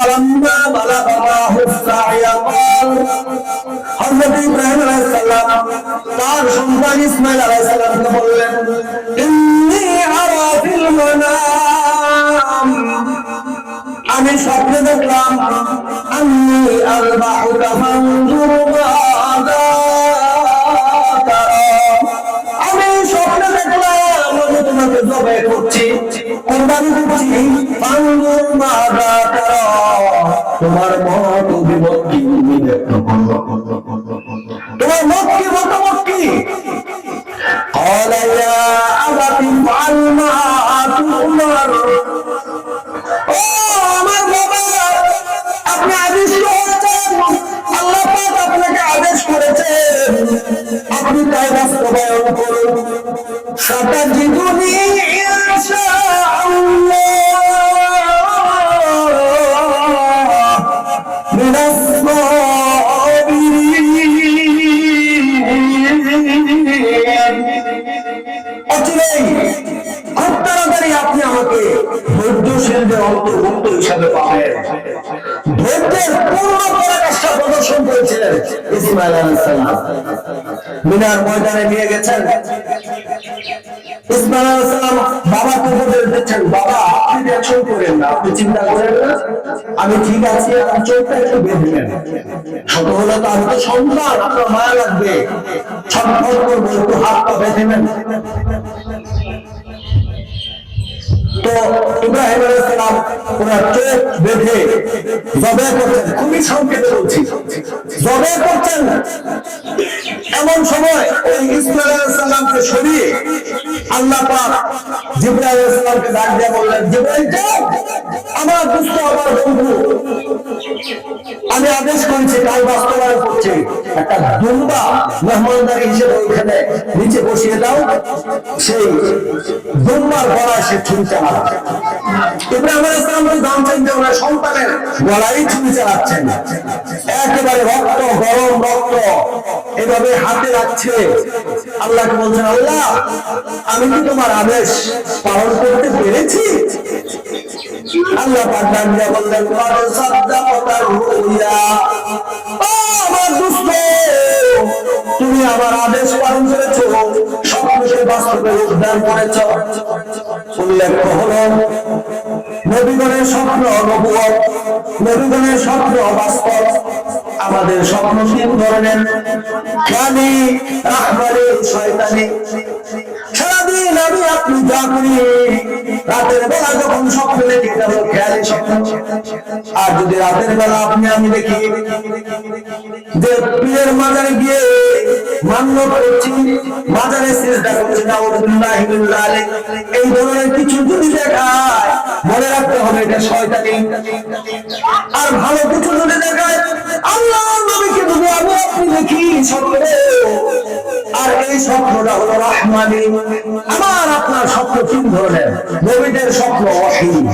فلما بلغ معه السعي قال হযরত ইব্রাহিম আলাইহিস সালাম তার সন্তান ইসমাঈল আলাইহিস সালামকে বললেন ইন্নী আরা ফিল মানাম আমি স্বপ্নে দেখলাম আমি আলবাহুকা ফানজুর মাযা কোরবানি দিচ্ছি ফানজুর মাযা তারা তোমার মত বিভক্তি তুমি দেখো তোমার মত কি মতামত কি قال يا أبت افعل ما تؤمر ও আমার বাবা আপনি আদেশ করেছেন আল্লাহ পাক আপনাকে আদেশ করেছেন আপনি তাই বাস্তবায়ন করুন সাতাজিদুনি ইনশাআল্লাহ ধৈর্যশীলদের অন্তর্ভুক্ত হিসাবে পাবেন ধৈর্যের পূর্ণ পরাকাষ্ঠা প্রদর্শন করেছিলেন ইসমাইল আলাইসাল্লাম মিনার ময়দানে নিয়ে গেছেন। ইসমাইল আলাইসাল্লাম উপদেশ দিচ্ছেন, বাবা, আপনি করেন না, আপনি চিন্তা করেন না। আমি ঠিক আছি আপনি চোখটা একটু বেঁধে ছোট হলে তো আমি তো সন্তান, আপনার মায়া লাগবে। ছটফট করব, একটু হাত পা বেঁধে নেন। তো ইব্রাহিম আলাইসালাম ওনার চোখ বেঁধে জবে করছেন। খুবই সংক্ষেপে বলছি। জবে করছেন এমন সময় ওই ইসমাইল আলাইসালামকে সরিয়ে আল্লাহ পাক জিব্রাইল আলাইসালামকে ডাক দিয়ে বললেন, জিব্রাইল আমার দুস্থ আমার বন্ধু আমি আদেশ করেছি কাল বাস্তবায়ন করছি। একটা দুম্বা মেহমানদারি হিসেবে ওইখানে নিচে বসিয়ে দাও। সেই দুম্বার গলায় সে ছুরি চালাবে ইব্রাহিম জানছেন যে ওনার সন্তানের ছুরি চালাচ্ছেন। একেবারে রক্ত, গরম রক্ত, এভাবে হাতে রাখছে। আল্লাহকে বলছেন, আল্লাহ, আমি কি তোমার আদেশ পালন করতে পেরেছি? আমাদের স্বপ্ন তিন ধরনের? রাহমানি শয়তানি। সারাদিন আমি আপনি যা রাতের বেলা আর যদি রাতের বেলা আপনি আমি দেখি যে পীরের মাজারে গিয়ে মান্য করছি, মাজারে এই ধরনের কিছু যদি দেখায়, মনে রাখতে হবে এটা শয়তানি। আর ভালো কিছু যদি দেখায় আল্লাহ নবীকে যদি আমি আপনি দেখি আর এই আমার আপনার স্বপ্ন তিন ধরনের। নবীদের স্বপ্ন অসীম।